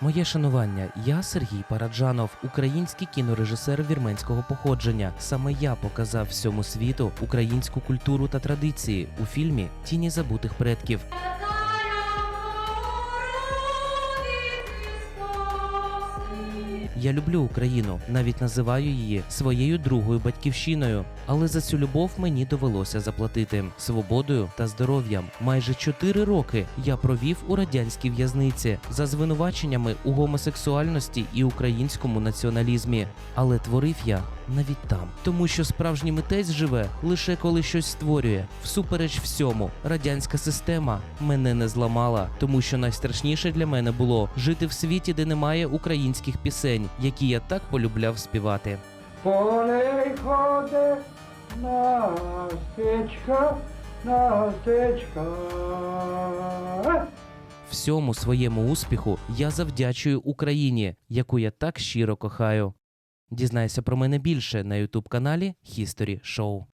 Моє шанування. Я Сергій Параджанов, український кінорежисер вірменського походження. Саме я показав всьому світу українську культуру та традиції у фільмі Тіні забутих предків. Я люблю Україну, навіть називаю її своєю другою батьківщиною. Але за цю любов мені довелося заплатити свободою та здоров'ям. Майже чотири роки я провів у радянській в'язниці за звинуваченнями у гомосексуальності і українському націоналізмі. Але творив я навіть там, тому що справжній митець живе лише коли щось створює. Всупереч всьому, радянська система мене не зламала, тому що найстрашніше для мене було жити в світі, де немає українських пісень, які я так полюбляв співати. Полей ходе насечка, насечка. Всьому своєму успіху я завдячую Україні, яку я так щиро кохаю. Дізнайся про мене більше на ютуб каналі History Show.